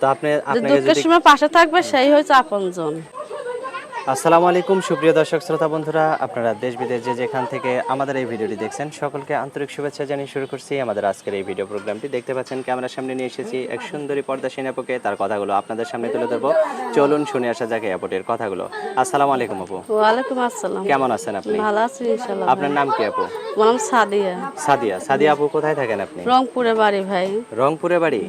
তো আপনি যে যদি দুঃখের সময় পাশে থাকবে সেই হচ্ছে আপনজন। আসসালামু আলাইকুম সুপ্রিয় দর্শক শ্রোতা বন্ধুরা আপনারা দেশ বিদেশ যে যেখান থেকে আমাদের এই ভিডিওটি দেখছেন সকলকে আন্তরিক শুভেচ্ছা জানিয়ে শুরু করছি আমাদের আজকের এই ভিডিও প্রোগ্রামটি। দেখতে পাচ্ছেন ক্যামেরার সামনে নিয়ে এসেছি এক সুন্দরী পর্দাসীন আপুকে তার কথাগুলো আপনাদের সামনে তুলে ধরবো। চলুন শুনে আসা যাকে আপুটির কথাগুলো। আসসালামু আলাইকুম আপু। ওয়ালাইকুম আসসালাম। কেমন আছেন আপনি? ভালো আছি ইনশাল্লাহ আপনার নাম কি আপু? আমার নাম সাদিয়া। সাদিয়া। সাদিয়া আপু কোথায় থাকেন আপনি? রংপুরে বাড়ি ভাই। রংপুরে বাড়ি?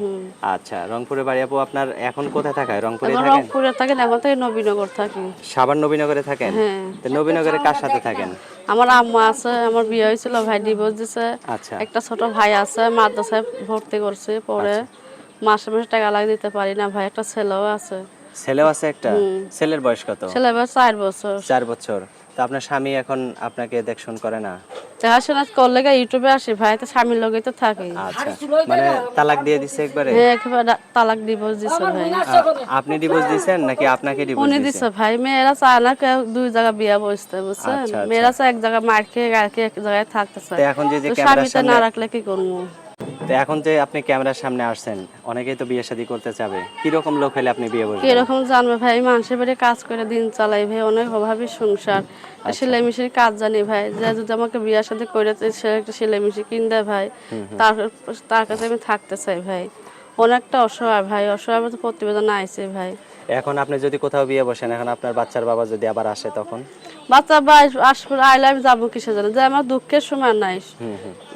আচ্ছা রংপুরে বাড়ি আপু আপনার এখন কোথায় থাকায় রংপুরে থাকেন? রংপুরে থাকেন এখন থেকে নবীনগর থাকি। সাবান নবীনগরে থাকেন? হ্যাঁ। তো নবীনগরে কার সাথে থাকেন? আমার আম্মা আছে আমার বিয়ে হয়েছিল ভাই ডিভোর্স দিছে। আচ্ছা। একটা ছোট ভাই আছে মাদ্রাসায় ভর্তি করছে পরে মাসে মাসে টাকা লাগিয়ে দিতে পারি না ভাই একটা ছেলেও আছে। ছেলেও আছে একটা? ছেলের বয়স কত? ছেলে এবার চার বছর। চার বছর। তো আপনার স্বামী এখন আপনাকে দেখশন করে না? দেখাশোনা করলে গা ইউটিউবে আসি ভাই তো স্বামীর লগে তো থাকি আচ্ছা মানে তালাক দিয়ে দিছে একবারে? হ্যাঁ একেবারে তালাক ডিভোর্স দিছে ভাই। আপনি ডিভোর্স দিছেন নাকি আপনাকে ডিভোর্স উনি দিছে? ভাই মেয়েরা চায় না দুই জায়গা বিয়া বসতে বুঝছেন? আচ্ছা, আচ্ছা। মেয়েরা চায় এক জায়গায় মার খেয়ে গায়ে খেয়ে এক জায়গায় থাকতে চায়। তো এখন যে যে তো ক্যামেরার সামনে না রাখলে কি করব? তো এখন যে আপনি ক্যামেরার সামনে আসছেন অনেকেই তো বিয়ে শাদী করতে চাবে। কি রকম লোক হলে আপনি বিয়ে বসবেন? কীরকম জানবে ভাই? মানুষের বাড়ি কাজ করে দিন চালাই ভাই অনেক অভাবী সংসার। আচ্ছা। সেলাই মেশিনের কাজ জানি ভাই যে যদি আমাকে বিয়ে সাথে করে সে একটা সেলাই মেশিন কিনতে দেয় ভাই তার তার কাছে আমি থাকতে চাই ভাই। অনেকটা অসহায় ভাই অসহায় তো প্রতিবেদন আইছে ভাই। এখন আপনি যদি কোথাও বিয়ে বসেন এখন আপনার বাচ্চার বাবা যদি আবার আসে তখন? বাচ্চা বা আসবে আইলে আমি যাব কিসের জন্য? যে আমার দুঃখের সময় নাই।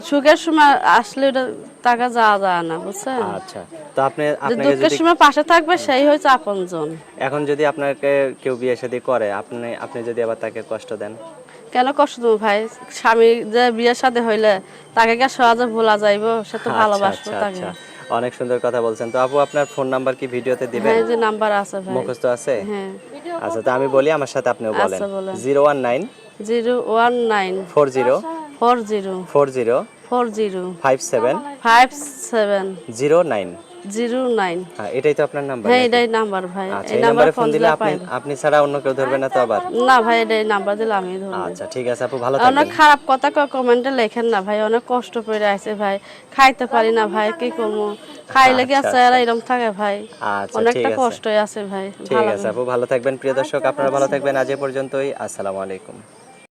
সুখের সময় আসলে ওটা টাকা যাওয়া যায় না বুঝছেন? আচ্ছা। তো আপনি দুঃখের সময় পাশে থাকবে সেই হচ্ছে আপনজন। এখন যদি আপনাকে কেউ বিয়ে শাদী করে আপনি আপনি যদি আবার তাকে কষ্ট দেন? কেন কষ্ট দেবো ভাই? স্বামী যে বিয়ের সাথে হইলে তাকে কে সহজে ভোলা যাইবো? সে তো ভালোবাসবো আচ্ছা, তাকে। আচ্ছা। অনেক সুন্দর কথা বলছেন। তো আপু আপনার ফোন নাম্বার কি ভিডিওতে দিবেন? হ্যাঁ যে নাম্বার আছে ভাই। মুখস্থ আছে? হ্যাঁ। আচ্ছা তো আমি বলি আমার সাথে আপনিও বলেন আচ্ছা, বলেন। Zero one nine zero one nine four zero. Four zero four zero four zero five seven? Five seven. Zero nine. Zero nine. হ্যাঁ এটাই তো আপনার নাম্বার হ্যাঁ এটাই নাম্বার ভাই। আচ্ছা এই এই নাম্বারে নাম্বারে ফোন ফোন দিলে দিলে আপনি আপনি ছাড়া অন্য কেউ ধরবে না তো আবার? না ভাই এটাই নাম্বার দিলে আমি ধরবো। আচ্ছা ঠিক আছে আপু ভালো অনেক থাকবেন খারাপ কথা কমেন্টে লেখেন না ভাই। অনেক কষ্ট করে আছে ভাই। খাইতে পারি না ভাই কি করব? খাইলে কি আছে আর এরকম থাকে ভাই? আচ্ছা অনেকটা কষ্টই আছে ভাই। ঠিক আছে আপু ভালো থাকবেন। প্রিয় দর্শক আপনারা ভালো থাকবেন। আজ এ পর্যন্তই। আসসালামু আলাইকুম।